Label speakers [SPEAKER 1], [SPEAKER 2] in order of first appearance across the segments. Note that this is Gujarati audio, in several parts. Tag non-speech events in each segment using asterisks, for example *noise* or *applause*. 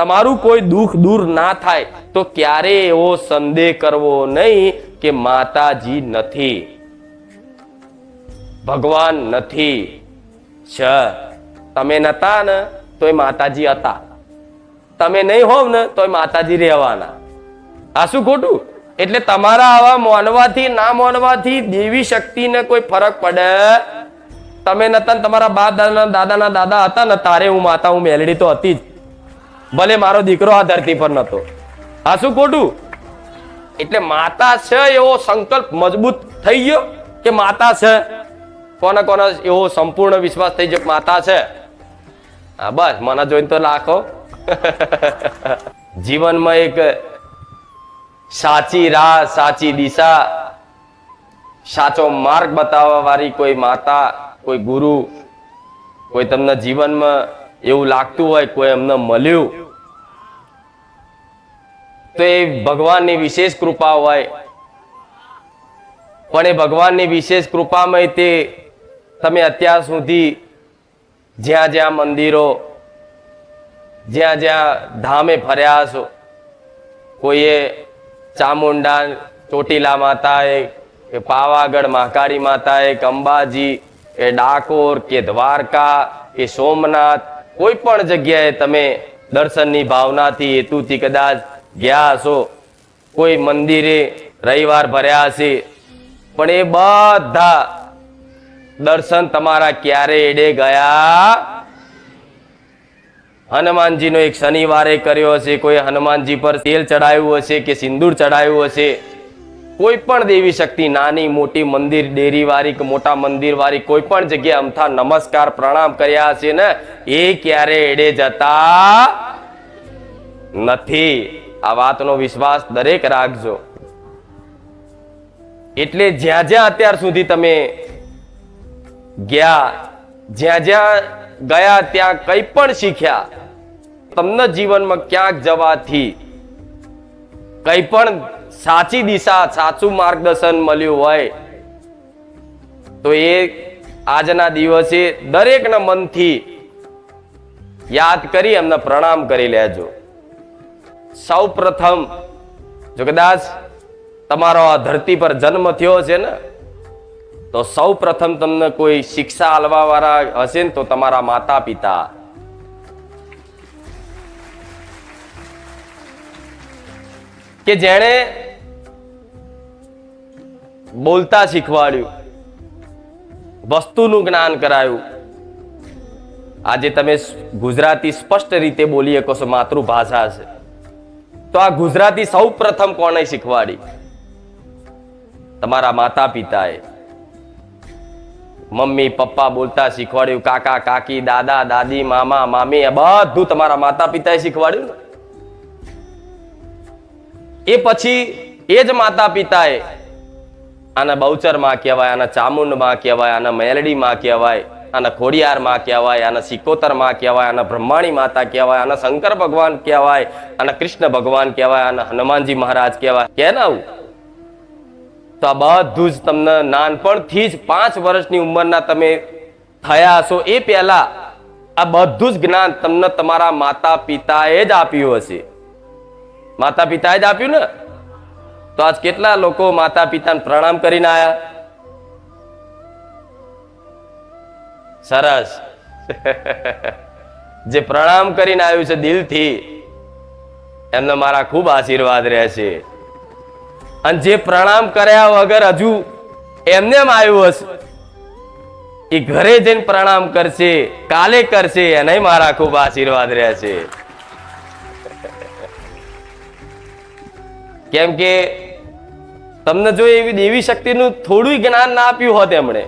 [SPEAKER 1] તમારું કોઈ દુઃખ દૂર ના થાય તો ક્યારે એવો સંદેહ કરવો નહીં કે માતાજી નથી. ભગવાન નથી. છ. તમે નતા ને તોય માતાજી હતા. તમે નહીં હોવ ને તોય માતાજી રહેવાના. આ શું ખોટું? એટલે તમારા આવા માનવાથી, ના માનવાથી દેવી શક્તિને કોઈ ફરક પડે? તમે નતા તમારા બા દાદાના દાદાના દાદા હતા ને તારે હું માતા, હું મેલડી તો હતી જ. ભલે મારો દીકરો આ ધરતી પર નતો. આ શું ખોટું? એટલે માતા છે એવો સંકલ્પ મજબૂત થઈ ગયો કે માતા છે? કોને કોને એવો સંપૂર્ણ વિશ્વાસ થઈ ગયો માતા છે? હા, બસ, મને જોઈને તો લાખો. *laughs* જીવનમાં એક સાચી રાહ, સાચી દિશા, સાચો માર્ગ બતાવવા વાળી કોઈ માતા, કોઈ ગુરુ, કોઈ તમને જીવનમાં એવું લાગતું હોય, કોઈ એમને મળ્યું તો એ ભગવાનની વિશેષ કૃપા હોય. પણ એ ભગવાનની વિશેષ કૃપામાં તે તમે અત્યાર સુધી જ્યાં જ્યાં મંદિરો, જ્યાં જ્યાં ધામે ફર્યા છો કોઈએ ચામુંડા, ચોટીલા માતાએ કે પાવાગઢ મહાકાળી માતાએ કે અંબાજી કે ડાકોર, કે દ્વારકા, કે સોમનાથ, કોઈ પણ જગ્યાએ તમે દર્શનની ભાવનાથી, હેતુથી કદાચ ગયા હશો કોઈ મંદિરે રવિવાર ભર્યા હશે. પણ એ બધા દર્શન તમારા ક્યારે એડે ગયા? હનુમાનજીનો એક શનિવારે કર્યો હશે. કોઈ હનુમાનજી પર તેલ ચડાવ્યું હશે કે સિંદૂર ચડાવ્યું હશે? કોઈ પણ દેવી શક્તિ, નાની, મોટી મંદિર, ડેરીવાળી કે મોટા મંદિર વાળી કોઈ પણ જગ્યાએ અમથા નમસ્કાર, પ્રણામ કર્યા હશે ને, એ ક્યારે એડે જતા નથી. આ વાતનો વિશ્વાસ દરેક રાખજો. એટલે જ્યાં જ્યાં અત્યાર સુધી તમે ગયા, જ્યાં જ્યાં ગયા, ત્યાં કંઈ પણ શીખ્યા, તમને જીવનમાં ક્યાંક જવાથી કંઈ પણ સાચી દિશા, સાચું માર્ગદર્શન મળ્યું હોય, તો એ આજના દિવસે દરેકના મનથી યાદ કરી એમને પ્રણામ કરી લેજો. સૌ પ્રથમ જો કદાચ તમારો આ ધરતી પર જન્મ થયો છે ને, તો સૌ પ્રથમ તમને કોઈ શિક્ષા આલવા વાળા હશે ને, તો તમારા માતા પિતા કે જેણે બોલતા શીખવાડ્યું, વસ્તુનું જ્ઞાન કરાયું. આજે તમે ગુજરાતી સ્પષ્ટ રીતે બોલી શકો છો, માતૃભાષા છે. તો આ ગુજરાતી સૌ પ્રથમ કોણે શીખવાડી? તમારા માતા પિતાએ મમ્મી, પપ્પા બોલતા શીખવાડ્યું, કાકા, કાકી, દાદા, દાદી, મામા, મામી, આ બધું તમારા માતા પિતાએ શીખવાડ્યું એ પછી એ જ માતા પિતાએ આના બહુચરમાં કહેવાય, આના ચામુંડમાં કહેવાય, આના મેલડી માં કહેવાય આના ખોડિયાર માં કહેવાય, આના સિકોતરમાં કહેવાય, આના બ્રહ્માણી માતા કહેવાય, આના શંકર ભગવાન કહેવાય, આના કૃષ્ણ ભગવાન કહેવાય, આના હનુમાનજી મહારાજ કહેવાય. કે આવું? તો આ બધું જ તમને નાનપણથી જ પાંચ વર્ષની ઉંમરના તમે થયા હશો. એ પહેલા આ બધું જ જ્ઞાન તમને તમારા માતા પિતાએ જ આપ્યું હશે. માતા પિતાએ જ આપ્યું ને? તો આજ કેટલા લોકો માતા પિતાને પ્રણામ કરીને આયા? સરસ. *laughs* જે પ્રણામ કરીને આવ્યું છે દિલથી એમને મારા ખૂબ આશીર્વાદ રહેશે. અને જે પ્રણામ કર્યા વગર હજુ એમને એમ આવ્યું હશે એ ઘરે જઈને પ્રણામ કરશે કાલે કરશે એને મારા ખૂબ આશીર્વાદ રહેશે. કેમ કે તમને જો એવી દેવી શક્તિનું થોડું જ્ઞાન ના આપ્યું હોત એમણે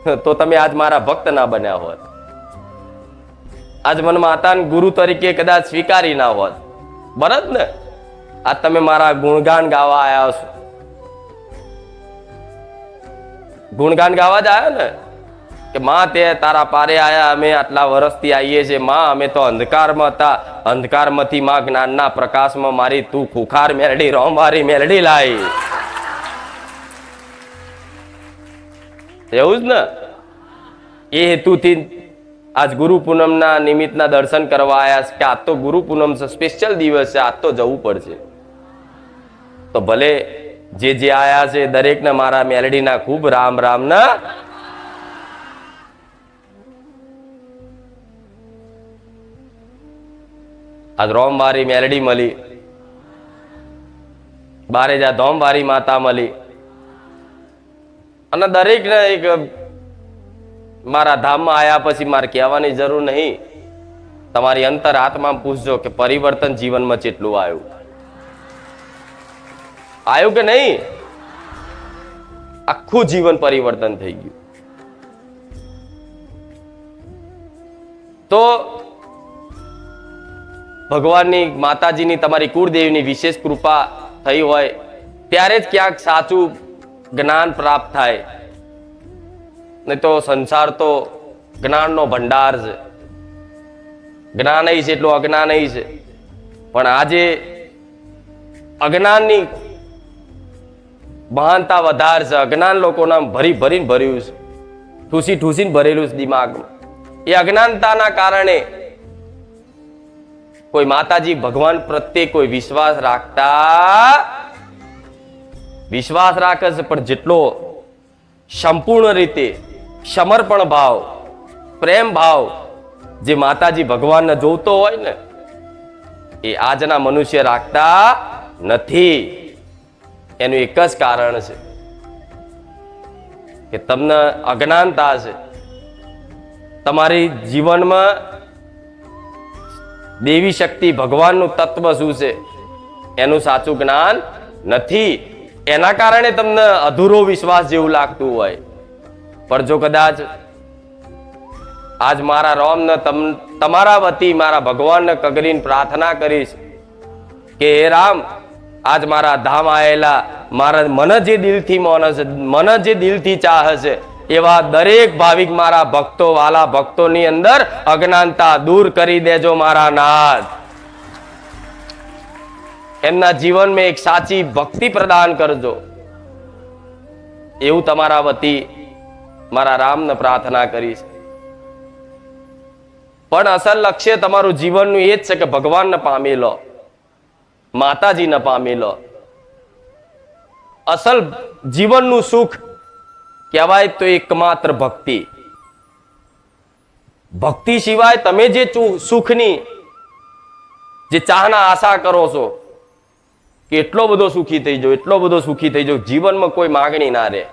[SPEAKER 1] *laughs* તો તમે આજ મારા ભક્ત ના બન્યા હોત. આજ મને માતાને ગુરુ તરીકે કદાચ સ્વીકારી ના હોત. બરાબર ને? આજ તમે મારા ગુણગાન ગાવા આવ્યા છો ગુણગાન ગાવા જ આવ્યા ને? કે માં તે તારા પારે આયા, અમે આટલા વર્ષથી આવીએ છીએ. માં, અમે તો અંધકારમાં હતા. અંધકારમાંથી માં જ્ઞાનના પ્રકાશમાં મારી તું ખુખાર મેલડી રોમવારી મેલડી લાઈ. એવું જ ને? એ હેતુથી આજ ગુરુ પૂનમના નિમિત્તના દર્શન કરવા આવ્યા છે કે આજ તો ગુરુ પૂનમ છે સ્પેશિયલ દિવસ છે, આજ તો જવું પડશે. તો ભલે જે જે આયા છે દરેકને મારા મેલડીના ખૂબ રામ રામ ના. આજ રોમવારી મેલડી મળી. બારે જા ધોમવારી માતા મળી. અને દરેકને એક મારા ધામમાં આવ્યા પછી મારે કહેવાની જરૂર નહીં. તમારી અંતર આત્મા પૂછજો કે પરિવર્તન જીવનમાં કેટલું આવ્યું. આવ્યું કે નહીં? આખું જીવન પરિવર્તન થઈ ગયું. તો ભગવાનની, માતાજીની, તમારી કુળદેવીની વિશેષ કૃપા થઈ હોય, ત્યારે જ ક્યાંક સાચું જ્ઞાન પ્રાપ્ત થાય. નહીં તો સંસાર તો જ્ઞાનનો ભંડાર છે. જ્ઞાન છે એટલું અજ્ઞાન છે. પણ આજે અજ્ઞાનની મહાનતા વધાર છે. અજ્ઞાન લોકોના ભરી ભરીને ભર્યું છે. ઠૂસી ઠૂસીને ભરેલું છે દિમાગમાં. એ અજ્ઞાનતાના કારણે કોઈ માતાજી ભગવાન પ્રત્યે કોઈ વિશ્વાસ રાખતા વિશ્વાસ રાખે છે, પણ જેટલો સંપૂર્ણ રીતે સમર્પણ ભાવ, પ્રેમ ભાવ જે માતાજી ભગવાનને જોતો હોય ને, એ આજના મનુષ્ય રાખતા નથી. એનું એક જ કારણ છે કે તમને અજ્ઞાનતા છે. તમારી જીવનમાં દેવી શક્તિ ભગવાનનું તત્વ શું છે? એનું સાચું જ્ઞાન નથી. એના કારણે તમને અધૂરો વિશ્વાસ જેવું લાગતું હોય. પણ જો કદાચ આજ મારા રોમને તમ, તમારા વતી મારા ભગવાનને કગરીને પ્રાર્થના કરીશ કે હે રામ, આજ મારા ધામ આવેલા મારા મને જે દિલથી મોન છે મને જે દિલથી ચાહ છે, એવા દરેક ભાવિક મારા ભક્તો વાલા ભક્તોની અંદર અજ્ઞાનતા દૂર કરી દેજો મારા નાથ. એમના જીવનમાં એક સાચી ભક્તિ પ્રદાન કરજો. એવું તમારા વતી મારા રામને પ્રાર્થના કરીશ પણ અસલ લક્ષ્ય તમારું જીવનનું એ જ છે કે ભગવાનને પામી લો, માતાજીને પામી લો. અસલ જીવનનું સુખ કહેવાય તો એકમાત્ર ભક્તિ. ભક્તિ સિવાય તમે જે સુખની, જે ચાહના આશા કરો છો કે એટલો બધો સુખી થઈ જાઉં, એટલો બધો સુખી થઈ જાઉં, જીવનમાં કોઈ માગણી ના રહે.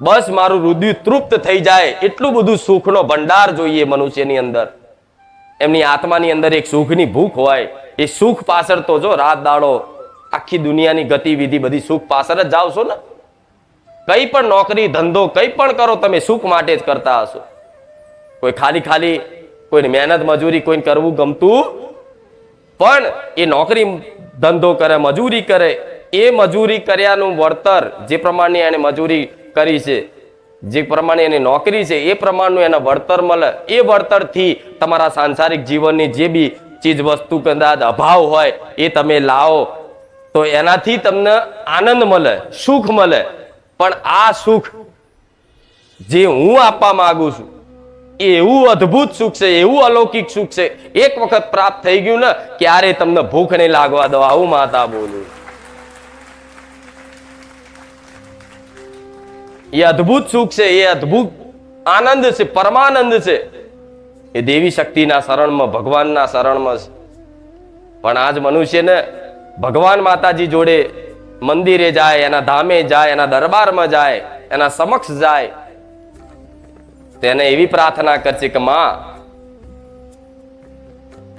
[SPEAKER 1] બસ મારું હૃદય તૃપ્ત થઈ જાય એટલું બધું સુખનો ભંડાર જોઈએ મનુષ્યની અંદર. એમની આત્માની અંદર એક સુખની ભૂખ હોય, એ સુખ પાછળ તો જો રાત દાડો આખી દુનિયાની ગતિવિધિ બધી સુખ પાછળ જ જાવ છો ને? કઈ પણ નોકરી, ધંધો, કઈ પણ કરો તમે સુખ માટે જ કરતા હશો. કોઈ ખાલી ખાલી કોઈને મહેનત મજૂરી કોઈને કરવું ગમતું, પણ એ નોકરી ધંધો કરે, મજૂરી કરે, એ મજૂરી કર્યાનું વળતર જે પ્રમાણની એને મજૂરી કરી છે, જે પ્રમાણે એની નોકરી છે, એ પ્રમાણનું એને વળતર મળે. એ વળતરથી તમારા સાંસારિક જીવનની જે બી ચીજ વસ્તુ કદાચ અભાવ હોય, એ તમે લાવો. તો એનાથી તમને આનંદ મળે, સુખ મળે. પણ આ સુખ જે હું આપવા માંગુ છું એવું અદ્ભુત સુખ છે, એવું અલૌકિક સુખ છે. એક વખત પ્રાપ્ત થઈ ગયું ને ક્યારે તમને ભૂખ નહીં લાગવા દો. આવું માતા બોલું. એ અદ્ભુત સુખ છે, એ અદ્ભુત આનંદ છે, પરમાનંદ છે. એ દેવી શક્તિના શરણમાં, ભગવાનના શરણમાં છે. પણ આજ મનુષ્યને ભગવાન માતાજી જોડે મંદિરે જાય, એના ધામે જાય, એના દરબારમાં જાય, એના સમક્ષ જાય તેને એવી પ્રાર્થના કરશે કે, માં,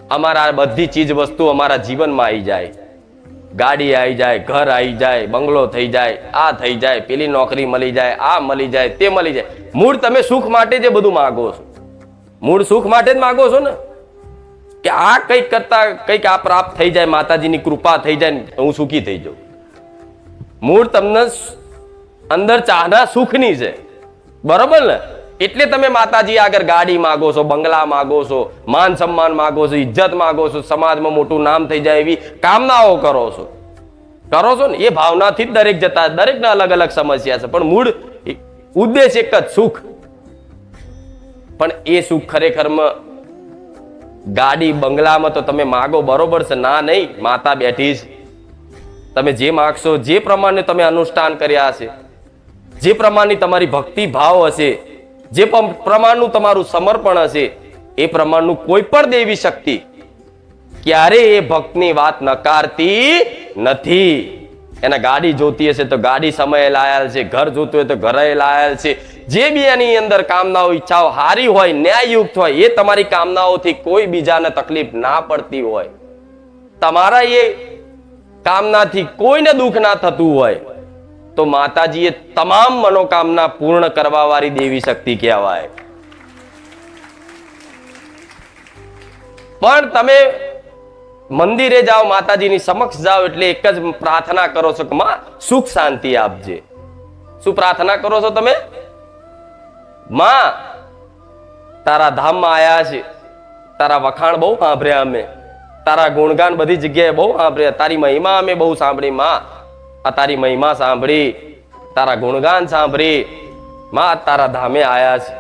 [SPEAKER 1] અમારા બધી ચીજ વસ્તુ અમારા જીવનમાં આવી જાય. ગાડી આવી જાય, ઘર આવી જાય, બંગલો થઈ જાય, આ થઈ જાય, પેલી નોકરી મળી જાય, આ મળી જાય, તે મળી જાય. મૂળ તમે સુખ માટે જે બધું માગો છો. મૂળ સુખ માટે જ માગો છો ને? કે આ કંઈક કરતા કંઈક આ પ્રાપ્ત થઈ જાય, માતાજીની કૃપા થઈ જાય હું સુખી થઈ જાઉં. મૂળ તમને અંદર ચાહના સુખની છે. બરોબર ને? એટલે તમે માતાજી આગળ ગાડી માગો છો, બંગલા માગો છો, માન સન્માન માગો છો, ઇજ્જત માગો છો, સમાજમાં મોટું નામ થઈ જાય એવી કામનાઓ કરો છો. કરો છો ને? એ ભાવનાથી જ દરેક જતા, દરેકના અલગ અલગ સમસ્યા છે. પણ મૂળ ઉદ્દેશ એક જ, સુખ. પણ એ સુખ ખરેખરમાં ગાડી બંગલામાં તો તમે માગો બરોબર છે, ના નહીં, માતા બેઠી જ. તમે જે માગશો, જે પ્રમાણે તમે અનુષ્ઠાન કર્યા હશે, જે પ્રમાણની તમારી ભક્તિ ભાવ હશે જે પ્રમાણનું તમારું સમર્પણ હશે, એ પ્રમાણનું કોઈ પણ દેવી શક્તિ ક્યારે એ ભક્તની વાત નકારતી નથી. એને ગાડી જોતી હશે તો ગાડી સમયે લાયેલ છે, ઘર જોતું હોય તો ઘરે લાયેલ છે. જે બી એની અંદર કામનાઓ, ઈચ્છાઓ હારી હોય, ન્યાયયુક્ત હોય, એ તમારી કામનાઓથી કોઈ બીજાને તકલીફ ના પડતી હોય. તમારા એ કામનાથી કોઈને દુઃખ ના થતું હોય. તો માતાજીએ તમામ મનોકામના પૂર્ણ કરવા વાળી દેવી શક્તિ કહેવાય. પણ તમે મંદિરે જાઓ, માતાજીની સમક્ષ જાઓ, એટલે એક જ પ્રાર્થના કરો છો કે માં, સુખ શાંતિ આપજે. શું પ્રાર્થના કરો છો તમે? માં, તારા ધામમાં આયા છે. તારા વખાણ બહુ સાંભળ્યા અમે. તારા ગુણગાન બધી જગ્યાએ બહુ સાંભળ્યા. તારી મહિમા અમે બહુ સાંભળી, માં. આ તારી મહિમા સાંભળી, તારા ગુણગાન સાંભળી. માં તારા ધામે આયા છે.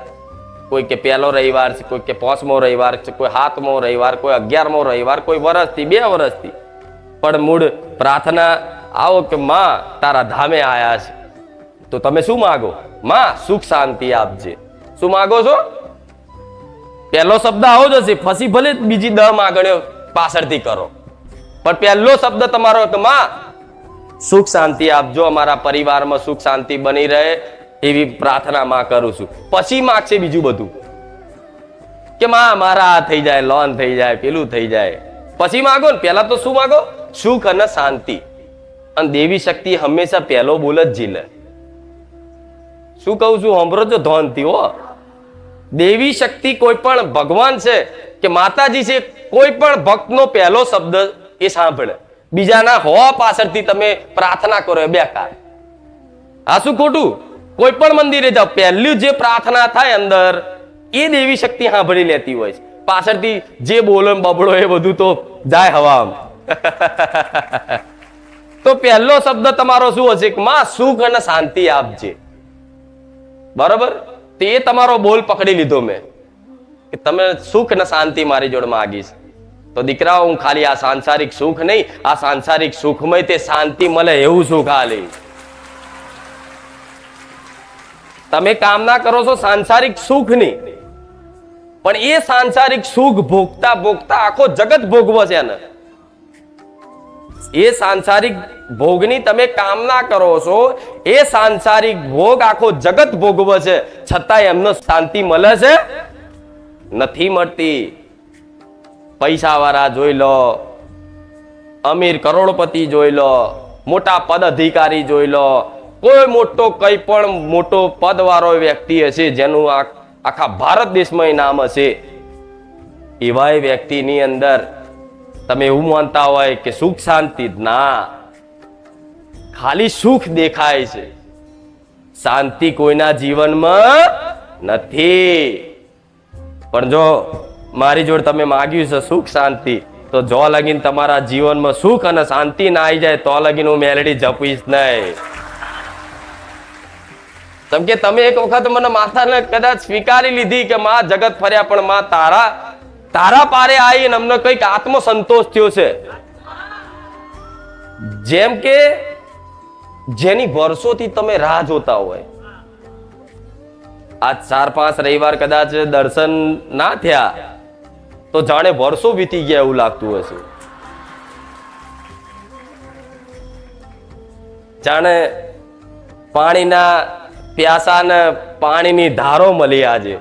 [SPEAKER 1] કોઈ કે પહેલો રવિવાર છે, કોઈ કે પાંચમો રવિવાર છે, કોઈ સાતમો રવિવાર, કોઈ અગિયારમો રવિવાર, કોઈ વર્ષથી, બે વર્ષથી. પણ મૂળ પ્રાર્થના આવો કે માં, તારા ધામે આયા છે. તો તમે શું માગો? માં, સુખ શાંતિ આપજે. શું માગો છો? પહેલો શબ્દ આવો જ હશે. ફસી ભલે બીજી દ આગળ પાછળથી કરો. પણ પહેલો શબ્દ તમારો કે માં સુખ શાંતિ આપજો અમારા પરિવારમાં સુખ શાંતિ બની રહે એવી પ્રાર્થના માં કરું છું. પછી માગશે બીજું બધું. કે માં, મારા આ થઈ જાય, લોન થઈ જાય, પેલું થઈ જાય. પછી માગો ને, પહેલા તો શું માગો? સુખ અને શાંતિ. અને દેવી શક્તિ હંમેશા પહેલો બોલ જ ઝીલે. શું કહું છું? હમરો છો ધોનથી હો. દેવી શક્તિ કોઈ પણ ભગવાન છે કે માતાજી છે, કોઈ પણ ભક્તનો પહેલો શબ્દ એ સાંભળે. બીજાના હો પાછળથી તમે પ્રાર્થના કરો બેકાર આ શું ખોટું? કોઈ પણ મંદિરે જાઓ, પહેલું જે પ્રાર્થના થાય અંદર, એ દેવી શક્તિ સાંભળી લેતી હોય છે. પાછળથી જે બોલો બબડો એ બધું તો જાય હવા *laughs* તો પહેલો શબ્દ તમારો શું હશે? કે માં, સુખ અને શાંતિ આપજે. બરાબર? તે તમારો બોલ પકડી લીધો મેં. કે તમે સુખ અને શાંતિ મારી જોડે માગીશ તો દીકરાઓ, હું ખાલી આ સાંસારિક સુખ નહીં, આ સાંસારિક સુખમય તે શાંતિ મળે એવું સુખ ખાલી. તમે કામના કરો છો સાંસારિક સુખની પણ એ સાંસારિક સુખ ભોગતા ભોગતા આખો જગત ભોગવો છે એને. એ સાંસારિક ભોગની તમે કામના કરો છો, એ સાંસારિક ભોગ આખો જગત ભોગવે છે. છતાં એમનો શાંતિ મળે છે? નથી મળતી. પૈસા વાળા જોઈ લો, અમીર કરોડપતિ જોઈ લો, મોટા પદ અધિકારી જોઈ લો, કોઈ મોટો કઈ પણ મોટો પદવાળો વ્યક્તિ હશે જેનું આખા ભારત દેશમાં નામ હશે. એવા વ્યક્તિની અંદર તમે એવું માનતા હોય કે સુખ શાંતિ ના. ખાલી સુખ દેખાય છે. શાંતિ કોઈના જીવનમાં નથી. પણ જો મારી જોડે તમે માગ્યું છે સુખ, શાંતિ. તો જો લગીન તમારા જીવનમાં સુખ અને શાંતિ ના આવી જાય, તો લગીન હું મેલડી જપીશ નહીં. કેમ કે તમે એક વખત મને માથાને કદાચ સ્વીકારી લીધી કે માં, જગત ફર્યા, પણ માં, તારા તારા પારે આવીને અમને કંઈક આત્મસંતોષ થયો છે. જેમ કે જેની વર્ષોથી તમે રાહ જોતા હોય. આજ ચાર પાંચ રવિવાર કદાચ દર્શન ના થયા. તો જાણે વર્ષો વીતી ગયા એવું લાગતું હશે. જાણે પાણીના પ્યાસાને પાણીની ધારો મળી આજે.